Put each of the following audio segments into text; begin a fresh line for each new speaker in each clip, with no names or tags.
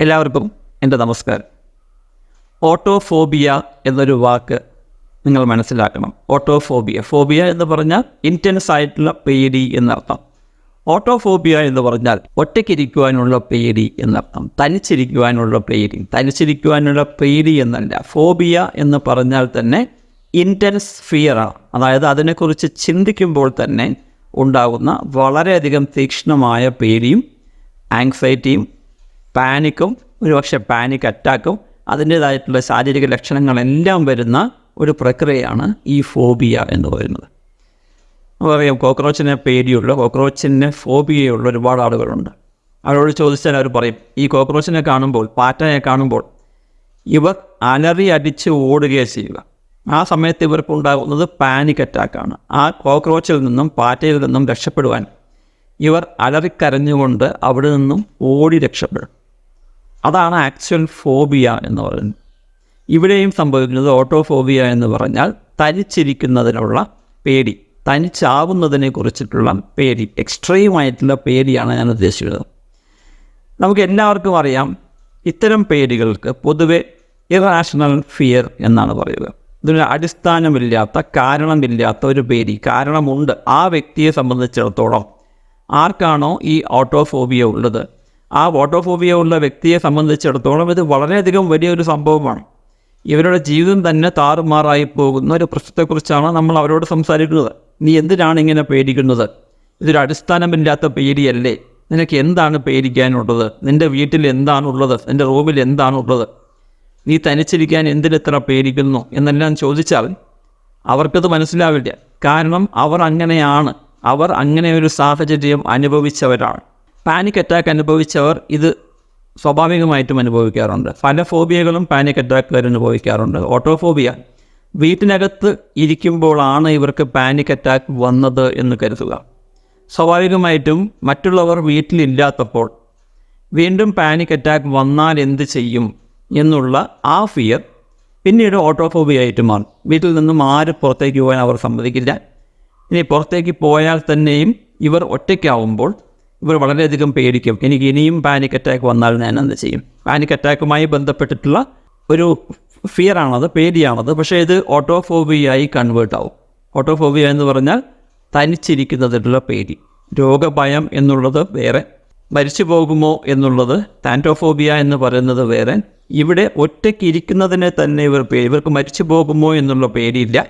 എല്ലാവർക്കും എന്റെ നമസ്കാരം. ഓട്ടോഫോബിയ എന്നൊരു വാക്ക് നിങ്ങൾ മനസ്സിലാക്കണം. ഓട്ടോഫോബിയ. ഫോബിയ എന്ന് പറഞ്ഞാൽ ഇന്റൻസ് ആയിട്ടുള്ള പേടി എന്നർത്ഥം. ഓട്ടോഫോബിയ എന്ന് പറഞ്ഞാൽ ഒറ്റയ്ക്കിരിക്കുവാനുള്ള പേടി എന്നർത്ഥം. തനിച്ചിരിക്കുവാനുള്ള പേടി. തനിച്ചിരിക്കുവാനുള്ള പേടി എന്നല്ല. ഫോബിയ എന്ന് പറഞ്ഞാൽ തന്നെ ഇന്റൻസ് ഫിയറാണ് അതായത് അതിനെക്കുറിച്ച് ചിന്തിക്കുമ്പോൾ തന്നെ ഉണ്ടാകുന്ന വളരെയധികം തീക്ഷ്ണമായ പേടിയും ആങ്സൈറ്റിയും പാനിക്കും ഒരുപക്ഷെ പാനിക് അറ്റാക്കും അതിന്റേതായിട്ടുള്ള ശാരീരിക ലക്ഷണങ്ങളെല്ലാം വരുന്ന ഒരു പ്രക്രിയയാണ് ഈ ഫോബിയ എന്ന് പറയുന്നത്. നമുക്കറിയാം കോക്രോച്ചിനെ പേടിയുള്ള കോക്രോച്ചിനെ ഫോബിയയുള്ള ഒരുപാട് ആളുകളുണ്ട്. അവരോട് ചോദിച്ചാൽ അവർ പറയും ഈ കോക്രോച്ചിനെ കാണുമ്പോൾ പാറ്റയെ കാണുമ്പോൾ ഇവർ അലറി അടിച്ച് ഓടുകയാണ് ചെയ്യുക. ആ സമയത്ത് ഇവർക്ക് ഉണ്ടാകുന്നത് പാനിക് അറ്റാക്കാണ്. ആ കോക്രോച്ചിൽ നിന്നും പാറ്റയിൽ നിന്നും രക്ഷപ്പെടുവാൻ ഇവർ അലറിക്കരഞ്ഞുകൊണ്ട് അവിടെ നിന്നും ഓടി രക്ഷപ്പെടും. അതാണ് ആക്ച്വൽ ഫോബിയ എന്ന് പറയുന്നത്. ഇവിടെയും സംഭവിക്കുന്നത് ഓട്ടോഫോബിയ എന്ന് പറഞ്ഞാൽ തനിച്ചിരിക്കുന്നതിനുള്ള പേടി തനിച്ചാവുന്നതിനെ കുറിച്ചിട്ടുള്ള പേടി എക്സ്ട്രീമായിട്ടുള്ള പേടിയാണ് ഞാൻ ഉദ്ദേശിക്കുന്നത്. നമുക്ക് എല്ലാവർക്കും അറിയാം ഇത്തരം പേടികൾക്ക് പൊതുവെ ഇറാഷണൽ ഫിയർ എന്നാണ് പറയുക. ഇതിന് അടിസ്ഥാനമില്ലാത്ത കാരണമില്ലാത്ത ഒരു പേടി കാരണമുണ്ട് ആ വ്യക്തിയെ സംബന്ധിച്ചിടത്തോളം. ആർക്കാണോ ഈ ഓട്ടോഫോബിയ ഉള്ളത്? ആ ഓട്ടോഫോബിയ ഉള്ള വ്യക്തിയെ സംബന്ധിച്ചിടത്തോളം ഇത് വളരെയധികം വലിയൊരു സംഭവമാണ്. ഇവരുടെ ജീവിതം തന്നെ താറുമാറായി പോകുന്ന ഒരു പ്രശ്നത്തെക്കുറിച്ചാണ് നമ്മൾ അവരോട് സംസാരിക്കുന്നത്. നീ എന്തിനാണ് ഇങ്ങനെ പേടിക്കുന്നത്? ഇതൊരു അടിസ്ഥാനമില്ലാത്ത പേടിയല്ലേ? നിനക്ക് എന്താണ് പേടിക്കാനുള്ളത്? നിന്റെ വീട്ടിൽ എന്താണുള്ളത്? നിന്റെ റൂമിൽ എന്താണുള്ളത്? നീ തനിച്ചിരിക്കാൻ എന്തിനെത്ര പേടിക്കുന്നു എന്നെല്ലാം ചോദിച്ചാൽ അവർക്കത് മനസ്സിലാവില്ല. കാരണം അവർ അങ്ങനെയാണ്. അവർ അങ്ങനെ ഒരു സാഹചര്യം അനുഭവിച്ചവരാണ്. പാനിക് അറ്റാക്ക് അനുഭവിച്ചവർ ഇത് സ്വാഭാവികമായിട്ടും അനുഭവിക്കാറുണ്ട്. പല ഫോബിയകളും പാനിക് വരെ അനുഭവിക്കാറുണ്ട്. ഓട്ടോഫോബിയ വീട്ടിനകത്ത് ഇരിക്കുമ്പോഴാണ് ഇവർക്ക് പാനിക് അറ്റാക്ക് വന്നത് എന്ന് കരുതുക. സ്വാഭാവികമായിട്ടും മറ്റുള്ളവർ വീട്ടിലില്ലാത്തപ്പോൾ വീണ്ടും പാനിക് അറ്റാക്ക് വന്നാൽ എന്ത് ചെയ്യും എന്നുള്ള ആ ഫിയർ പിന്നീട് ഓട്ടോഫോബിയ ആയിട്ട് മാറും വീട്ടിൽ നിന്നും ആര് പുറത്തേക്ക് പോകാൻ അവർ സമ്മതിക്കില്ല. ഇനി പുറത്തേക്ക് പോയാൽ തന്നെയും ഇവർ ഒറ്റയ്ക്കാവുമ്പോൾ ഇവർ വളരെയധികം പേടിക്കും. എനിക്ക് ഇനിയും പാനിക് അറ്റാക്ക് വന്നാൽ ഞാൻ എന്ത് ചെയ്യും? പാനിക് അറ്റാക്കുമായി ബന്ധപ്പെട്ടിട്ടുള്ള ഒരു ഫിയറാണത് പേടിയാണത്. പക്ഷേ ഇത് ഓട്ടോഫോബിയായി കൺവേർട്ട് ആവും. ഓട്ടോഫോബിയ എന്ന് പറഞ്ഞാൽ തനിച്ചിരിക്കുന്നതിലുള്ള പേടി. രോഗഭയം എന്നുള്ളത് വേറെ മരിച്ചു പോകുമോ എന്നുള്ളത് താന്റോഫോബിയ എന്ന് പറയുന്നത് വേറെ. ഇവിടെ ഒറ്റയ്ക്ക് ഇരിക്കുന്നതിനെ തന്നെ ഇവർ ഇവർക്ക് മരിച്ചു പോകുമോ എന്നുള്ള പേടിയില്ല.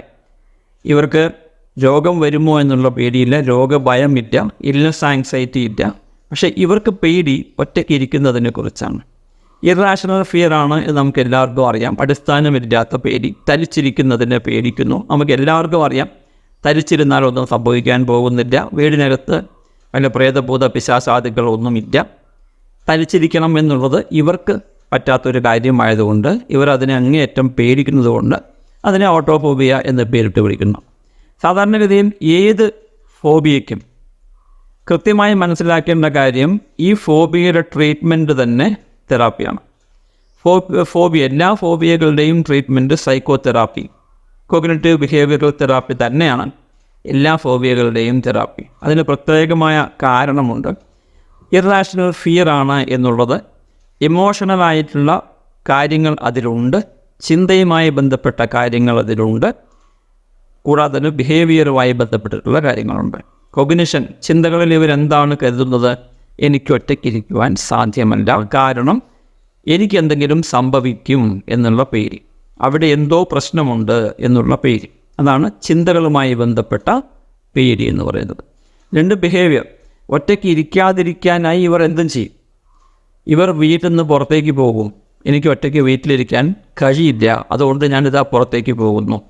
ഇവർക്ക് രോഗം വരുമോ എന്നുള്ള പേടിയില്ല. രോഗഭയമില്ല. ഇൽനെസ് ആങ്സൈറ്റി ഇല്ല. പക്ഷേ ഇവർക്ക് പേടി ഒറ്റയ്ക്ക് ഇരിക്കുന്നതിനെ കുറിച്ചാണ്. ഇറാഷണൽ ഫിയർ ആണ് എന്ന് നമുക്ക് എല്ലാവർക്കും അറിയാം. അടിസ്ഥാനമില്ലാത്ത പേടി. തരിച്ചിരിക്കുന്നതിനെ പേടിക്കുന്നു. നമുക്ക് എല്ലാവർക്കും അറിയാം. തരിച്ചിരുന്നാൽ ഒന്നും സംഭവിക്കാൻ പോകുന്നില്ല. വീടിനകത്ത് വല്ല പ്രേതഭൂത പിശാസാദികളൊന്നുമില്ല തരിച്ചിരിക്കണം എന്നുള്ളത് ഇവർക്ക് പറ്റാത്തൊരു കാര്യമായതുകൊണ്ട് ഇവർ അതിനെ അങ്ങേയറ്റം പേടിക്കുന്നതുകൊണ്ട് അതിനെ ഓട്ടോഫോബിയ എന്ന് പേരിട്ട് വിളിക്കുന്നു. സാധാരണഗതിയിൽ ഏത് ഫോബിയയ്ക്കും കൃത്യമായി മനസ്സിലാക്കേണ്ട കാര്യം ഈ ഫോബിയയുടെ ട്രീറ്റ്മെന്റ് തന്നെ തെറാപ്പിയാണ് ഫോ ഫോബിയ എല്ലാ ഫോബിയകളുടെയും treatment psychotherapy cognitive behavioural therapy തന്നെയാണ് എല്ലാ ഫോബിയകളുടെയും തെറാപ്പി അതിന് പ്രത്യേകമായ കാരണമുണ്ട്. ഇറാഷണൽ ഫിയർ ആണ് എന്നുള്ളത്. ഇമോഷണലായിട്ടുള്ള കാര്യങ്ങൾ അതിലുണ്ട്. ചിന്തയുമായി ബന്ധപ്പെട്ട കാര്യങ്ങൾ അതിലുണ്ട്. കൂടാതെ തന്നെ ബിഹേവിയറുമായി ബന്ധപ്പെട്ടിട്ടുള്ള കാര്യങ്ങളുണ്ട്. കൊഗ്നിഷൻ ചിന്തകളിൽ ഇവരെന്താണ് കരുതുന്നത്? എനിക്ക് ഒറ്റയ്ക്കിരിക്കുവാൻ സാധ്യമല്ല. കാരണം എനിക്ക് എന്തെങ്കിലും സംഭവിക്കും എന്നുള്ള പേര്. അവിടെ എന്തോ പ്രശ്നമുണ്ട് എന്നുള്ള പേര്. അതാണ് ചിന്തകളുമായി ബന്ധപ്പെട്ട പേര് എന്ന് പറയുന്നത്. രണ്ട് ബിഹേവിയർ ഒറ്റയ്ക്ക് ഇരിക്കാതിരിക്കാനായി ഇവർ എന്തും ചെയ്യും. ഇവർ വീട്ടിൽ നിന്ന് പുറത്തേക്ക് പോകും. എനിക്ക് ഒറ്റയ്ക്ക് വീട്ടിലിരിക്കാൻ കഴിയില്ല. അതുകൊണ്ട് ഞാനിതാ പുറത്തേക്ക് പോകുന്നു.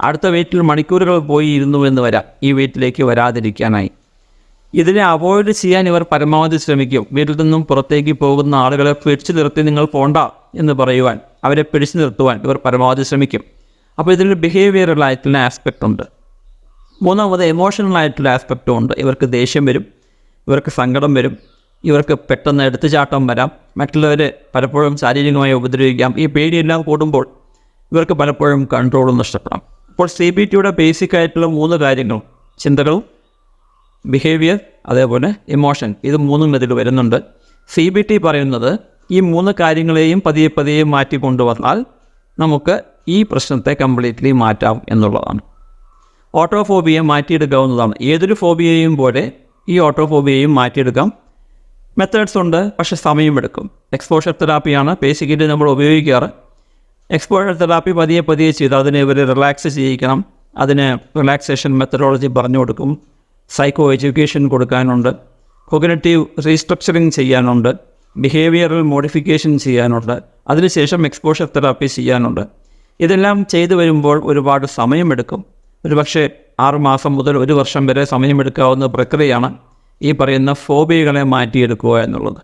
അടുത്ത വെയിറ്റിൽ മണിക്കൂറുകൾ പോയി ഇരുന്നു എന്ന് വരാം. ഈ വെയിറ്റിലേക്ക് വരാതിരിക്കാനായി. ഇതിനെ അവോയ്ഡ് ചെയ്യാൻ ഇവർ പരമാവധി ശ്രമിക്കും. വീട്ടിൽ നിന്നും പുറത്തേക്ക് പോകുന്ന ആളുകളെ പിടിച്ചു നിർത്തി നിങ്ങൾ പോണ്ട എന്ന് പറയുവാൻ അവരെ പിടിച്ചു നിർത്തുവാൻ ഇവർ പരമാവധി ശ്രമിക്കും. അപ്പോൾ ഇതിലൊരു ബിഹേവിയറൽ ആയിട്ടുള്ള ആസ്പെക്റ്റ് ഉണ്ട്. മൂന്നാമത് എമോഷണൽ ആയിട്ടുള്ള ആസ്പെക്റ്റും ഉണ്ട്. ഇവർക്ക് ദേഷ്യം വരും ഇവർക്ക് സങ്കടം വരും ഇവർക്ക് പെട്ടെന്ന് എടുത്തുചാട്ടം വരാം. മറ്റുള്ളവരെ പലപ്പോഴും ശാരീരികമായി ഉപദ്രവിക്കാം. ഈ പേടിയെല്ലാം കൂടുമ്പോൾ ഇവർക്ക് പലപ്പോഴും കൺട്രോൾ നഷ്ടപ്പെടാം. അപ്പോൾ സി ബി ടിയുടെ ബേസിക് ആയിട്ടുള്ള മൂന്ന് കാര്യങ്ങൾ. ചിന്തകളും ബിഹേവിയർ അതേപോലെ ഇമോഷൻ ഇത് മൂന്നും ഇതിൽ വരുന്നുണ്ട്. സി ബി ടി പറയുന്നത് ഈ മൂന്ന് കാര്യങ്ങളെയും പതിയെ പതിയെ മാറ്റി കൊണ്ടുവന്നാൽ നമുക്ക് ഈ പ്രശ്നത്തെ കംപ്ലീറ്റ്ലി മാറ്റാം എന്നുള്ളതാണ്. ഓട്ടോഫോബിയ മാറ്റിയെടുക്കാവുന്നതാണ്. ഏതൊരു ഫോബിയയും പോലെ ഈ ഓട്ടോഫോബിയയും മാറ്റിയെടുക്കാം. മെത്തേഡ്സ് ഉണ്ട് പക്ഷേ സമയമെടുക്കും. എക്സ്പോഷർ തെറാപ്പിയാണ് ബേസിക്കലി നമ്മൾ ഉപയോഗിക്കാറ് എക്സ്പോഷർ തെറാപ്പി പതിയെ പതിയെ ചെയ്ത്. അതിനെ ഇവർ റിലാക്സ് ചെയ്യിക്കണം. അതിന് റിലാക്സേഷൻ മെത്തഡോളജി പറഞ്ഞു കൊടുക്കും. സൈക്കോ എഡ്യൂക്കേഷൻ കൊടുക്കാനുണ്ട്. കൊഗ്നറ്റീവ് റീസ്ട്രക്ചറിങ് ചെയ്യാനുണ്ട്. ബിഹേവിയറൽ മോഡിഫിക്കേഷൻ ചെയ്യാനുണ്ട്. അതിനുശേഷം എക്സ്പോഷർ തെറാപ്പി ചെയ്യാനുണ്ട്. ഇതെല്ലാം ചെയ്തു വരുമ്പോൾ ഒരുപാട് സമയമെടുക്കും. ഒരുപക്ഷെ ആറുമാസം മുതൽ ഒരു വർഷം വരെ സമയമെടുക്കാവുന്ന പ്രക്രിയയാണ് ഈ പറയുന്ന ഫോബിയകളെ മാറ്റിയെടുക്കുക എന്നുള്ളത്.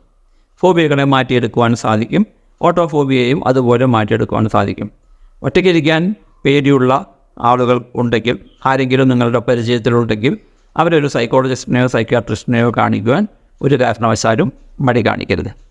ഫോബിയകളെ മാറ്റിയെടുക്കുവാൻ സാധിക്കും. ഓട്ടോഫോബിയയും അതുപോലെ മാറ്റിയെടുക്കുവാൻ സാധിക്കും. ഒറ്റയ്ക്കിരിക്കാൻ പേടിയുള്ള ആളുകൾ ഉണ്ടെങ്കിൽ ആരെങ്കിലും നിങ്ങളുടെ പരിചയത്തിലുണ്ടെങ്കിൽ അവരൊരു സൈക്കോളജിസ്റ്റിനെയോ സൈക്യാട്രിസ്റ്റിനെയോ കാണിക്കുവാൻ ഒരു കാരണവശാലും മടി കാണിക്കരുത്.